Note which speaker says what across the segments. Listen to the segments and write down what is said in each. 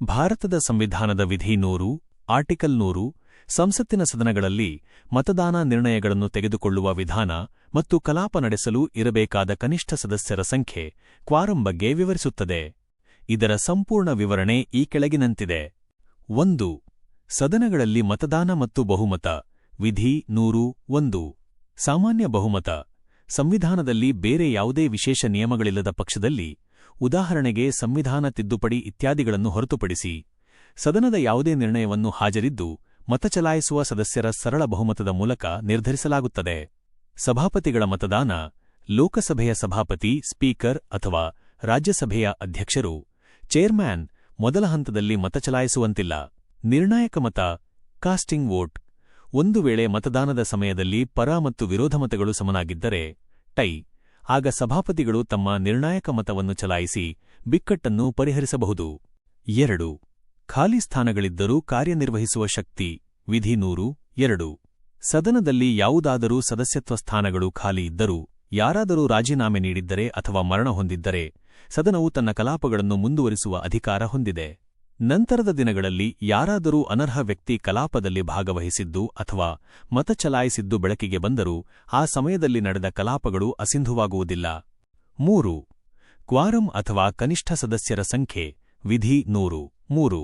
Speaker 1: ಭಾರತದ ಸಂವಿಧಾನದ ವಿಧಿ ನೂರು, ಆರ್ಟಿಕಲ್ ನೂರು, ಸಂಸತ್ತಿನ ಸದನಗಳಲ್ಲಿ ಮತದಾನ ನಿರ್ಣಯಗಳನ್ನು ತೆಗೆದುಕೊಳ್ಳುವ ವಿಧಾನ ಮತ್ತು ಕಲಾಪ ನಡೆಸಲು ಇರಬೇಕಾದ ಕನಿಷ್ಠ ಸದಸ್ಯರ ಸಂಖ್ಯೆ ಕ್ವಾರಂ ಬಗ್ಗೆ ವಿವರಿಸುತ್ತದೆ. ಇದರ ಸಂಪೂರ್ಣ ವಿವರಣೆ ಈ ಕೆಳಗಿನಂತಿದೆ. ಒಂದು, ಸದನಗಳಲ್ಲಿ ಮತದಾನ ಮತ್ತು ಬಹುಮತ, ವಿಧಿ ನೂರು, ಒಂದು, ಸಾಮಾನ್ಯ ಬಹುಮತ, ಸಂವಿಧಾನದಲ್ಲಿ ಬೇರೆ ಯಾವುದೇ ವಿಶೇಷ ನಿಯಮಗಳಿಲ್ಲದ ಪಕ್ಷದಲ್ಲಿ ಉದಾಹರಣೆಗೆ ಸಂವಿಧಾನ ತಿದ್ದುಪಡಿ ಇತ್ಯಾದಿಗಳನ್ನು ಹೊರತುಪಡಿಸಿ, ಸದನದ ಯಾವುದೇ ನಿರ್ಣಯವನ್ನು ಹಾಜರಿದ್ದು, ಮತ ಚಲಾಯಿಸುವ ಸದಸ್ಯರ ಸರಳ ಬಹುಮತದ ಮೂಲಕ ನಿರ್ಧರಿಸಲಾಗುತ್ತದೆ. ಸಭಾಪತಿಗಳ ಮತದಾನ, ಲೋಕಸಭೆಯ ಸಭಾಪತಿ, ಸ್ಪೀಕರ್ ಅಥವಾ ರಾಜ್ಯಸಭೆಯ ಅಧ್ಯಕ್ಷರು ಚೇರ್ಮ್ಯಾನ್ ಮೊದಲ ಹಂತದಲ್ಲಿ ಮತ ಚಲಾಯಿಸುವಂತಿಲ್ಲ. ನಿರ್ಣಾಯಕ ಮತ, ಕಾಸ್ಟಿಂಗ್ ವೋಟ್. ಒಂದು ವೇಳೆ ಮತದಾನದ ಸಮಯದಲ್ಲಿ ಪರ ಮತ್ತು ವಿರೋಧ ಮತಗಳು ಸಮನಾಗಿದ್ದರೆ, ಟೈ. ಆಗ ಸಭಾಪತಿಗಳು ತಮ್ಮ ನಿರ್ಣಾಯಕ ಮತವನ್ನು ಚಲಾಯಿಸಿ ಬಿಕ್ಕಟ್ಟನ್ನು ಪರಿಹರಿಸಬಹುದು. ಎರಡು. ಖಾಲಿ ಸ್ಥಾನಗಳಿದ್ದರೂ ಕಾರ್ಯನಿರ್ವಹಿಸುವ ಶಕ್ತಿ. ವಿಧಿ ನೂರು. ಎರಡು. ಸದನದಲ್ಲಿ ಯಾವುದಾದರೂ ಸದಸ್ಯತ್ವ ಸ್ಥಾನಗಳು ಖಾಲಿ ಇದ್ದರೂ, ಯಾರಾದರೂ ರಾಜೀನಾಮೆ ನೀಡಿದ್ದರೆ ಅಥವಾ ಮರಣ ಹೊಂದಿದ್ದರೆ, ಸದನವು ತನ್ನ ಕಲಾಪಗಳನ್ನು ಮುಂದುವರಿಸುವ ಅಧಿಕಾರ ಹೊಂದಿದೆ. ನಂತರದ ದಿನಗಳಲ್ಲಿ ಯಾರಾದರೂ ಅನರ್ಹ ವ್ಯಕ್ತಿ ಕಲಾಪದಲ್ಲಿ ಭಾಗವಹಿಸಿದ್ದು ಅಥವಾ ಮತ ಚಲಾಯಿಸಿದ್ದು ಬೆಳಕಿಗೆ ಬಂದರೂ ಆ ಸಮಯದಲ್ಲಿ ನಡೆದ ಕಲಾಪಗಳು ಅಸಿಂಧುವಾಗುವುದಿಲ್ಲ. ಮೂರು, ಕ್ವಾರಂ ಅಥವಾ ಕನಿಷ್ಠ ಸದಸ್ಯರ ಸಂಖ್ಯೆ, ವಿಧಿ ನೂರು. ಮೂರು,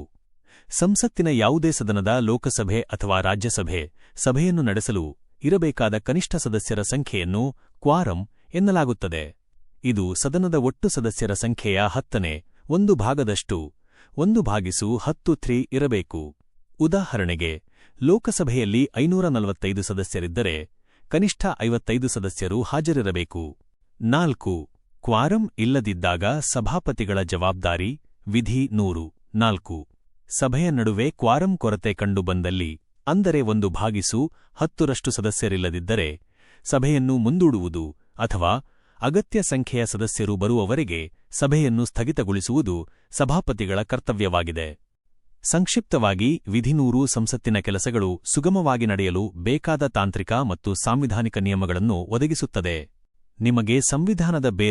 Speaker 1: ಸಂಸತ್ತಿನ ಯಾವುದೇ ಸದನದ ಲೋಕಸಭೆ ಅಥವಾ ರಾಜ್ಯಸಭೆ ಸಭೆಯನ್ನು ನಡೆಸಲು ಇರಬೇಕಾದ ಕನಿಷ್ಠ ಸದಸ್ಯರ ಸಂಖ್ಯೆಯನ್ನು ಕ್ವಾರಂ ಎನ್ನಲಾಗುತ್ತದೆ. ಇದು ಸದನದ ಒಟ್ಟು ಸದಸ್ಯರ ಸಂಖ್ಯೆಯ ಹತ್ತನೇ, ಒಂದು ಭಾಗದಷ್ಟು. ಒಂದು ಭಾಗಿಸು ಹತ್ತು ಥ್ರೀ ಇರಬೇಕು. ಉದಾಹರಣೆಗೆ, ಲೋಕಸಭೆಯಲ್ಲಿ ಐನೂರ ನಲವತ್ತೈದು ಸದಸ್ಯರಿದ್ದರೆ ಕನಿಷ್ಠ ಐವತ್ತೈದು ಸದಸ್ಯರು ಹಾಜರಿರಬೇಕು. ನಾಲ್ಕು, ಕ್ವಾರಂ ಇಲ್ಲದಿದ್ದಾಗ ಸಭಾಪತಿಗಳ ಜವಾಬ್ದಾರಿ, ವಿಧಿ ನೂರು. ನಾಲ್ಕು, ಸಭೆಯ ನಡುವೆ ಕ್ವಾರಂ ಕೊರತೆ ಕಂಡುಬಂದಲ್ಲಿ ಅಂದರೆ ಒಂದು ಭಾಗಿಸು ಹತ್ತರಷ್ಟು ಸದಸ್ಯರಿಲ್ಲದಿದ್ದರೆ ಸಭೆಯನ್ನು ಮುಂದೂಡುವುದು ಅಥವಾ ಅಗತ್ಯ ಸಂಖ್ಯೆಯ ಸದಸ್ಯರು ಬರುವವರೆಗೆ ಸಭೆಯನ್ನು ಸ್ಥಗಿತಗೊಳಿಸುವುದು ಸಭಾಪತಿಗಳ ಕರ್ತವ್ಯವಾಗಿದೆ. ಸಂಕ್ಷಿಪ್ತವಾಗಿ, ವಿಧಿನೂರು ಸಂಸತ್ತಿನ ಕೆಲಸಗಳು ಸುಗಮವಾಗಿ ನಡೆಯಲು ಬೇಕಾದ ತಾಂತ್ರಿಕ ಮತ್ತು ಸಾಂವಿಧಾನಿಕ ನಿಯಮಗಳನ್ನು ಒದಗಿಸುತ್ತದೆ. ನಿಮಗೆ ಸಂವಿಧಾನದ ಬೇರೆ